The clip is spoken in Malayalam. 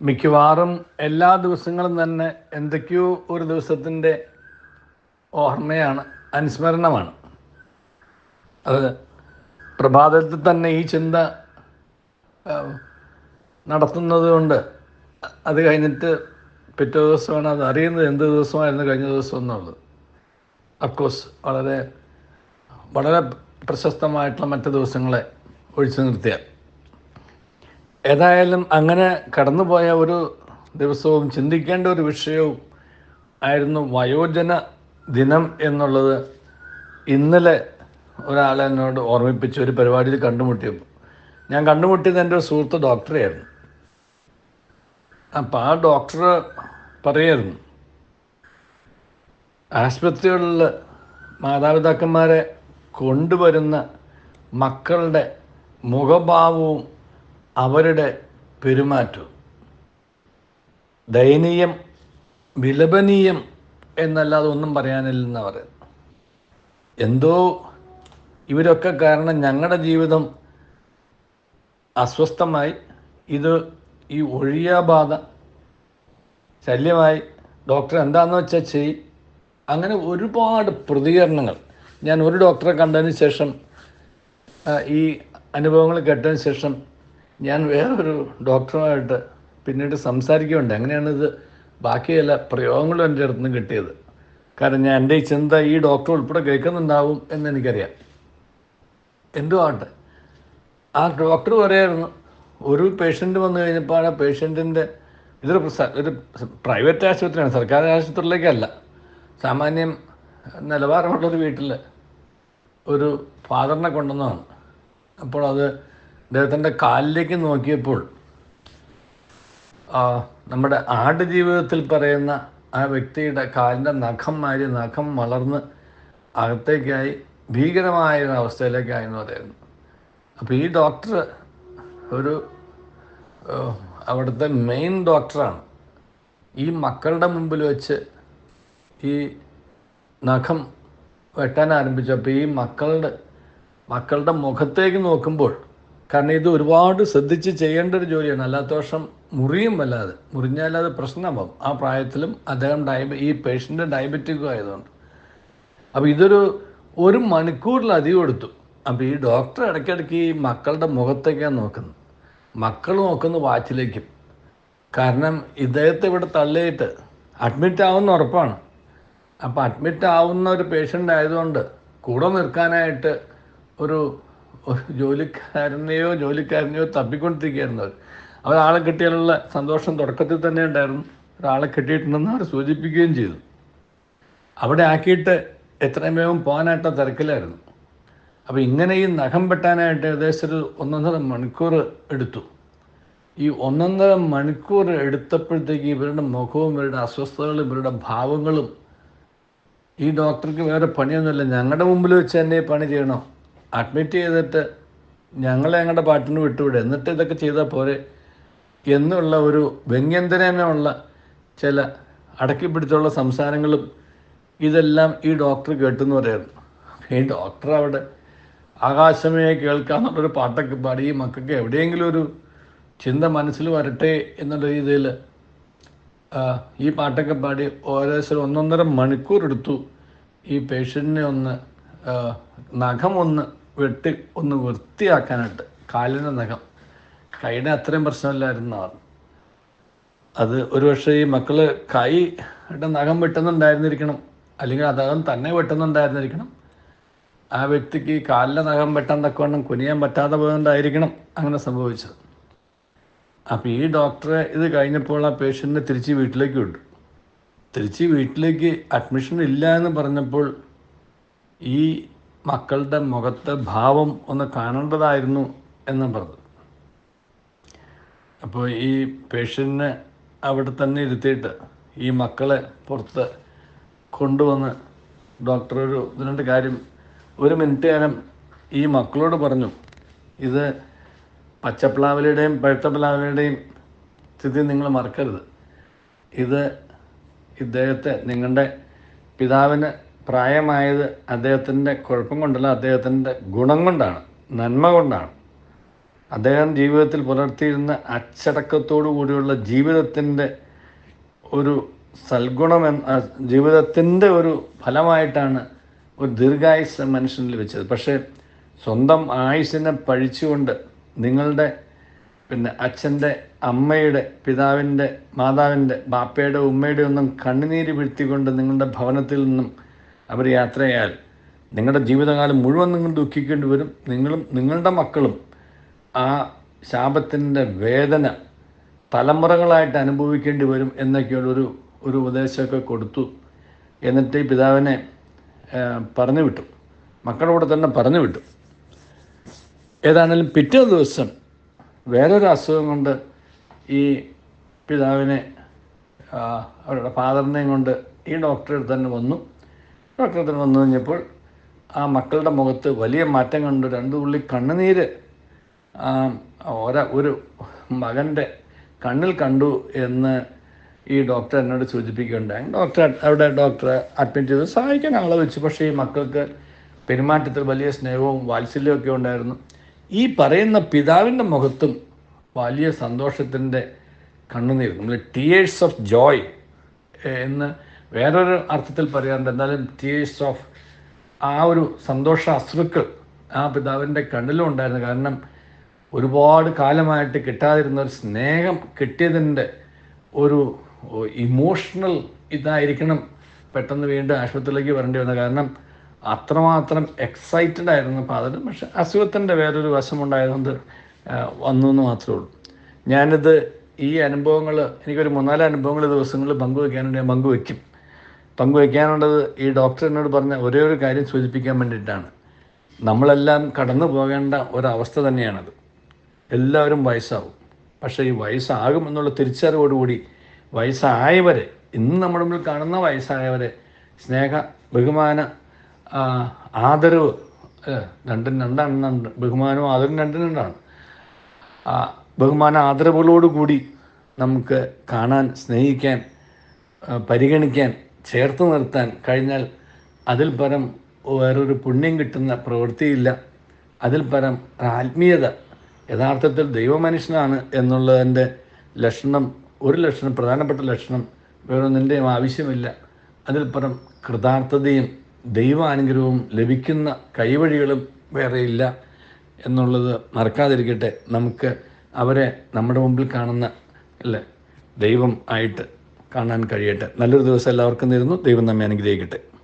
മിക്കവാറും എല്ലാ ദിവസങ്ങളും തന്നെ എന്തൊക്കെയോ ഒരു ദിവസത്തിന്റെ ഓർമ്മയാണ് അനുസ്മരണമാണ്. അത് പ്രഭാതത്തിൽ തന്നെ ഈ ചിന്ത നടത്തുന്നത് കൊണ്ട് അത് കഴിഞ്ഞിട്ട് പിറ്റേ ദിവസമാണ് അത് അറിയുന്നത് എന്ത് ദിവസമായിരുന്നു കഴിഞ്ഞ ദിവസം എന്നുള്ളത്. അഫ്കോഴ്സ് വളരെ വളരെ പ്രശസ്തമായിട്ടുള്ള മറ്റു ദിവസങ്ങളെ ഒഴിച്ചു നിർത്തിയാൽ. ഏതായാലും അങ്ങനെ കടന്നുപോയ ഒരു ദിവസവും ചിന്തിക്കേണ്ട ഒരു വിഷയവും ആയിരുന്നു വയോജന ദിനം എന്നുള്ളത്. ഇന്നലെ ഒരാൾ എന്നോട് ഓർമ്മിപ്പിച്ച ഒരു പരിപാടിയിൽ കണ്ടുമുട്ടിയപ്പോൾ ഞാൻ കണ്ടുമുട്ടിയത് എന്റെ ഒരു സുഹൃത്ത് ഡോക്ടറെയായിരുന്നു. അപ്പം ആ ഡോക്ടർ പറയായിരുന്നു ആശുപത്രികളിൽ മാതാപിതാക്കന്മാരെ കൊണ്ടുവരുന്ന മക്കളുടെ മുഖഭാവവും അവരുടെ പെരുമാറ്റവും ദയനീയം വിലപനീയം എന്നല്ലാതെ ഒന്നും പറയാനില്ലെന്ന് പറയുന്നത്. എന്തോ ഇവരൊക്കെ കാരണം ഞങ്ങളുടെ ജീവിതം അസ്വസ്ഥമായി ഇത് ഈ ഒഴിയാബാധ ശല്യമായി. ഡോക്ടർ എന്താണെന്ന് വെച്ചാൽ ചെയ്. അങ്ങനെ ഒരുപാട് പ്രതികരണങ്ങൾ. ഞാൻ ഒരു ഡോക്ടറെ കണ്ടതിന് ശേഷം ഈ അനുഭവങ്ങൾ കേട്ടതിന് ശേഷം ഞാൻ വേറൊരു ഡോക്ടറുമായിട്ട് പിന്നീട് സംസാരിക്കുകയുണ്ട് അങ്ങനെയാണ് ഇത് ബാക്കി എല്ലാ പ്രയോഗങ്ങളും എന്റെ അടുത്ത് നിന്ന് കിട്ടിയത്. കാരണം ഞാൻ എന്റെ ചിന്ത ഈ ഡോക്ടർ ഉൾപ്പെടെ കേൾക്കുന്നുണ്ടാവും എന്ന് എനിക്കറിയാം. എന്തോ ആട്ടെ ആ ഡോക്ടർ പറയായിരുന്നു ഒരു പേഷ്യന്റ് വന്നു കഴിഞ്ഞപ്പോൾ ആ പേഷ്യന്റിന്റെ ഇതൊരു ഒരു പ്രൈവറ്റ് ആശുപത്രിയാണ് സർക്കാർ ആശുപത്രിയിലേക്കല്ല. സാമാന്യം നിലവാരമുള്ളൊരു വീട്ടിൽ ഒരു ഫാദറിനെ കൊണ്ടുവന്നതാണ്. അപ്പോൾ അത് അദ്ദേഹത്തിന്റെ കാലിലേക്ക് നോക്കിയപ്പോൾ നമ്മുടെ ആട് ജീവിതത്തിൽ പറയുന്ന ആ വ്യക്തിയുടെ കാലിന്റെ നഖം മാരി നഖം വളർന്ന് അകത്തേക്കായി ഭീകരമായ ഒരു അവസ്ഥയിലേക്കായി എന്ന് പറയുന്നു അപ്പോൾ ഈ ഡോക്ടർ ഒരു അവിടുത്തെ മെയിൻ ഡോക്ടറാണ്. ഈ മക്കളുടെ മുമ്പിൽ വെച്ച് ഈ നഖം വെട്ടാൻ ആരംഭിച്ചപ്പോൾ ഈ മക്കളുടെ മക്കളുടെ മുഖത്തേക്ക് നോക്കുമ്പോൾ കാരണം ഇത് ഒരുപാട് ശ്രദ്ധിച്ച് ചെയ്യേണ്ട ഒരു ജോലിയാണ്. അല്ലാത്ത വർഷം മുറിയും വല്ലാതെ. മുറിഞ്ഞാൽ അത് പ്രശ്നമാകും ആ പ്രായത്തിലും അദ്ദേഹം ഡയബ ഈ പേഷ്യന്റ് ഡയബറ്റിക്കും ആയതുകൊണ്ട്. അപ്പോൾ ഇതൊരു ഒരു മണിക്കൂറിലധികം എടുത്തു. അപ്പോൾ ഈ ഡോക്ടർ ഇടയ്ക്കിടയ്ക്ക് ഈ മക്കളുടെ മുഖത്തേക്കാണ് നോക്കുന്നത്. മക്കൾ നോക്കുന്ന വാച്ചിലേക്കും. കാരണം ഇദ്ദേഹത്തെ ഇവിടെ തള്ളിയിട്ട് അഡ്മിറ്റ് ആവുന്ന ഉറപ്പാണ്. അപ്പോൾ അഡ്മിറ്റ് ആവുന്ന ഒരു പേഷ്യന്റ് ആയതുകൊണ്ട് കൂടെ നിൽക്കാനായിട്ട് ഒരു ജോലിക്കാരനെയോ ജോലിക്കാരനെയോ തപ്പിക്കൊണ്ടിരിക്കുകയായിരുന്നു അവർ അവരാളെ കിട്ടിയാലുള്ള സന്തോഷം തുടക്കത്തിൽ തന്നെ ഉണ്ടായിരുന്നു. ഒരാളെ കിട്ടിയിട്ടുണ്ടെന്ന് അവർ സൂചിപ്പിക്കുകയും ചെയ്തു. അവിടെ ആക്കിയിട്ട് എത്രയും വേഗം പോകാനായിട്ട് തിരക്കിലായിരുന്നു. അപ്പോൾ ഇങ്ങനെ ഈ നഖം വെട്ടാനായിട്ട് ഏകദേശം ഒരു ഒന്നൊന്നര മണിക്കൂർ എടുത്തു. ഈ ഒന്നൊന്നര മണിക്കൂർ എടുത്തപ്പോഴത്തേക്ക് ഇവരുടെ മുഖവും ഇവരുടെ അസ്വസ്ഥതകളും ഇവരുടെ ഭാവങ്ങളും ഈ ഡോക്ടർക്ക് വേറെ പണിയൊന്നുമില്ല. ഞങ്ങളുടെ മുമ്പിൽ വെച്ച് തന്നെ പണി ചെയ്യണോ? അഡ്മിറ്റ് ചെയ്തിട്ട് ഞങ്ങളെ ഞങ്ങളുടെ പാട്ടിന് വിട്ടുവിടെ. എന്നിട്ട് ഇതൊക്കെ ചെയ്താൽ പോരെ എന്നുള്ള ഒരു വ്യംഗ്യന്തരമുള്ള ചില അടക്കി പിടിച്ചുള്ള സംസാരങ്ങളും ഇതെല്ലാം ഈ ഡോക്ടർ കേട്ടെന്ന് പറയുന്നു ഈ ഡോക്ടർ അവിടെ ആകാശമേ കേൾക്കാന്നുള്ളൊരു പാട്ടൊക്കെ പാടി ഈ മക്കൾക്ക് എവിടെയെങ്കിലും ഒരു ചിന്ത മനസ്സിൽ വരട്ടെ എന്നുള്ള രീതിയിൽ ഈ പാട്ടൊക്കെ പാടി ഓരോ ഒന്നൊന്നര മണിക്കൂർ എടുത്തു ഈ പേഷ്യന്റിനെ ഒന്ന് ആ, നഖം ഒന്ന് വെട്ടി ഒന്ന് വൃത്തിയാക്കാനായിട്ട് കാലിന്റെ നഖം. കൈയുടെ അത്രയും പ്രശ്നമില്ലായിരുന്നു പ്രശ്നമില്ലായിരുന്നതാണ് അത് ഒരുപക്ഷെ ഈ മക്കൾ കൈയുടെ നഖം വെട്ടുന്നുണ്ടായിരുന്നിരിക്കണം. അല്ലെങ്കിൽ അദ്ദേഹം തന്നെ വെട്ടുന്നുണ്ടായിരുന്നിരിക്കണം. ആ വ്യക്തിക്ക് കാലിലെ നഖം വെട്ടാൻ തക്കവണ്ണം കുനിയാൻ പറ്റാതെ പോയതുകൊണ്ടായിരിക്കണം അങ്ങനെ സംഭവിച്ചത്. അപ്പം ഈ ഡോക്ടറെ ഇത് കഴിഞ്ഞപ്പോൾ ആ പേഷ്യന്റിനെ തിരിച്ച് വീട്ടിലേക്ക് വിട്ടു. തിരിച്ച് വീട്ടിലേക്ക് അഡ്മിഷൻ ഇല്ല എന്ന് പറഞ്ഞപ്പോൾ ഈ മക്കളുടെ മുഖത്തെ ഭാവം ഒന്ന് കാണേണ്ടതായിരുന്നു എന്ന് പറഞ്ഞു അപ്പോൾ ഈ പേഷ്യന്റിനെ അവിടെ തന്നെ ഇരുത്തിയിട്ട് ഈ മക്കളെ പുറത്ത് കൊണ്ടുവന്ന് ഡോക്ടർ ഒരു ഇതിനുണ്ട് കാര്യം ഒരു മിനിറ്റ് നേരം ഈ മക്കളോട് പറഞ്ഞു. ഇത് പച്ചപ്ലാവിലയുടെയും പഴുത്തപ്ലാവിലയുടെയും സ്ഥിതി നിങ്ങൾ മറക്കരുത്. ഇത് ഇദ്ദേഹത്തെ നിങ്ങളുടെ പിതാവിന് പ്രായമായത് അദ്ദേഹത്തിന്റെ കുഴപ്പം കൊണ്ടല്ല അദ്ദേഹത്തിന്റെ ഗുണം കൊണ്ടാണ് നന്മ കൊണ്ടാണ്. അദ്ദേഹം ജീവിതത്തിൽ പുലർത്തിയിരുന്ന അച്ചടക്കത്തോടു കൂടിയുള്ള ജീവിതത്തിന്റെ ഒരു സൽഗുണം എന്ന ജീവിതത്തിന്റെ ഒരു ഫലമായിട്ടാണ് ഒരു ദീർഘായുസ് മനുഷ്യനിൽ വെച്ചത്. പക്ഷേ സ്വന്തം ആയുസിനെ പഴിച്ചുകൊണ്ട് നിങ്ങളുടെ പിന്നെ അച്ഛന്റെ അമ്മയുടെ പിതാവിന്റെ മാതാവിന്റെ ബാപ്പയുടെ ഉമ്മയുടെ ഒന്നും കണ്ണുനീര് വീഴ്ത്തിക്കൊണ്ട് നിങ്ങളുടെ ഭവനത്തിൽ നിന്നും അവർ യാത്രയായാൽ നിങ്ങളുടെ ജീവിതകാലം മുഴുവൻ നിങ്ങൾ ദുഃഖിക്കേണ്ടി വരും. നിങ്ങളും നിങ്ങളുടെ മക്കളും ആ ശാപത്തിന്റെ വേദന തലമുറകളായിട്ട് അനുഭവിക്കേണ്ടി വരും എന്നൊക്കെയുള്ളൊരു ഒരു ഉപദേശമൊക്കെ കൊടുത്തു. എന്നിട്ട് ഈ പിതാവിനെ പറഞ്ഞു വിട്ടു. മക്കളോട് തന്നെ പറഞ്ഞു വിട്ടു. ഏതാണെങ്കിലും പിറ്റേ ദിവസം വേറൊരു അസുഖം കൊണ്ട് ഈ പിതാവിനെ അവരുടെ ഫാദറിനെയും കൊണ്ട് ഈ ഡോക്ടറെ തന്നെ വന്നു. അടുത്ത് വന്നു കഴിഞ്ഞപ്പോൾ ആ മക്കളുടെ മുഖത്ത് വലിയ മാറ്റം കണ്ടു രണ്ട് തുള്ളി കണ്ണുനീര്. ഒര ഒരു മകന്റെ കണ്ണിൽ കണ്ടു എന്ന് ഈ ഡോക്ടർ എന്നോട് സൂചിപ്പിക്കുകയുണ്ടായി. ഡോക്ടർ അവിടെ ഡോക്ടറെ അഡ്മിറ്റ് ചെയ്ത്. സഹായിക്കാൻ ആളെ വെച്ചു. പക്ഷേ ഈ മക്കൾക്ക് പെരുമാറ്റത്തിൽ വലിയ സ്നേഹവും വാത്സല്യവും ഒക്കെ ഉണ്ടായിരുന്നു. ഈ പറയുന്ന പിതാവിന്റെ മുഖത്തും വലിയ സന്തോഷത്തിന്റെ കണ്ണുനീർ നമ്മൾ ടീയേഴ്സ് ഓഫ് ജോയ് എന്ന് വേറൊരു അർത്ഥത്തിൽ പറയാറുണ്ട് എന്നാലും ടീയേഴ്സ് ഓഫ് ആ ഒരു സന്തോഷ അശ്രുക്കൾ ആ പിതാവിന്റെ കണ്ണിലും ഉണ്ടായിരുന്നു. കാരണം ഒരുപാട് കാലമായിട്ട് കിട്ടാതിരുന്ന ഒരു സ്നേഹം കിട്ടിയതിന്റെ ഒരു ഇമോഷണൽ ഇതായിരിക്കണം പെട്ടെന്ന് വീണ്ടും ആശുപത്രിയിലേക്ക് വരേണ്ടി വന്നത്. കാരണം അത്രമാത്രം എക്സൈറ്റഡ് ആയിരുന്നു ഫാദർ പക്ഷെ അസുഖത്തിന്റെ വേറൊരു വശമുണ്ടായതുകൊണ്ട് വന്നു എന്ന് മാത്രമേ ഉള്ളൂ. ഞാനിത് ഈ അനുഭവങ്ങൾ എനിക്കൊരു മൂന്നാൽ അനുഭവങ്ങൾ ദിവസങ്ങളിൽ പങ്കുവെക്കാനുണ്ട്. ഞാൻ പങ്കുവെക്കും. പങ്കുവെക്കാനുള്ളത് ഈ ഡോക്ടറിനോട് പറഞ്ഞ ഒരേ ഒരു കാര്യം സൂചിപ്പിക്കാൻ വേണ്ടിയിട്ടാണ്. നമ്മളെല്ലാം കടന്നു പോകേണ്ട ഒരവസ്ഥ തന്നെയാണത്. എല്ലാവരും വയസ്സാവും. പക്ഷേ ഈ വയസ്സാകും എന്നുള്ള തിരിച്ചറിവോടുകൂടി വയസ്സായവരെ ഇന്ന് നമ്മുടെ മുമ്പിൽ കാണുന്ന വയസ്സായവരെ സ്നേഹ ബഹുമാന ആദരവ് രണ്ടും രണ്ടാണ് ബഹുമാനവും ആദരവും രണ്ടും രണ്ടാണ്. ബഹുമാന ആദരവുകളോടുകൂടി നമുക്ക് കാണാൻ സ്നേഹിക്കാൻ പരിഗണിക്കാൻ ചേർത്ത് നിർത്താൻ കഴിഞ്ഞാൽ അതിൽ പരം വേറൊരു പുണ്യം കിട്ടുന്ന പ്രവൃത്തിയില്ല. അതിൽ പരം ആത്മീയത യഥാർത്ഥത്തിൽ ദൈവമനുഷ്യനാണ് എന്നുള്ളതിന്റെ ലക്ഷണം ഒരു ലക്ഷണം പ്രധാനപ്പെട്ട ലക്ഷണം വേറൊന്നിന്റെയും ആവശ്യമില്ല. അതിൽ പരം കൃതാർത്ഥതയും ദൈവാനുഗ്രഹവും ലഭിക്കുന്ന കൈവഴികളും വേറെയില്ല എന്നുള്ളത് മറക്കാതിരിക്കട്ടെ. നമുക്ക് അവരെ നമ്മുടെ മുമ്പിൽ കാണുന്ന അല്ലേ ദൈവം ആയിട്ട് കാണാൻ കഴിയട്ടെ. നല്ലൊരു ദിവസം എല്ലാവർക്കും നേരുന്നു. ദൈവം നമ്മെ അനുഗ്രഹിക്കട്ടെ.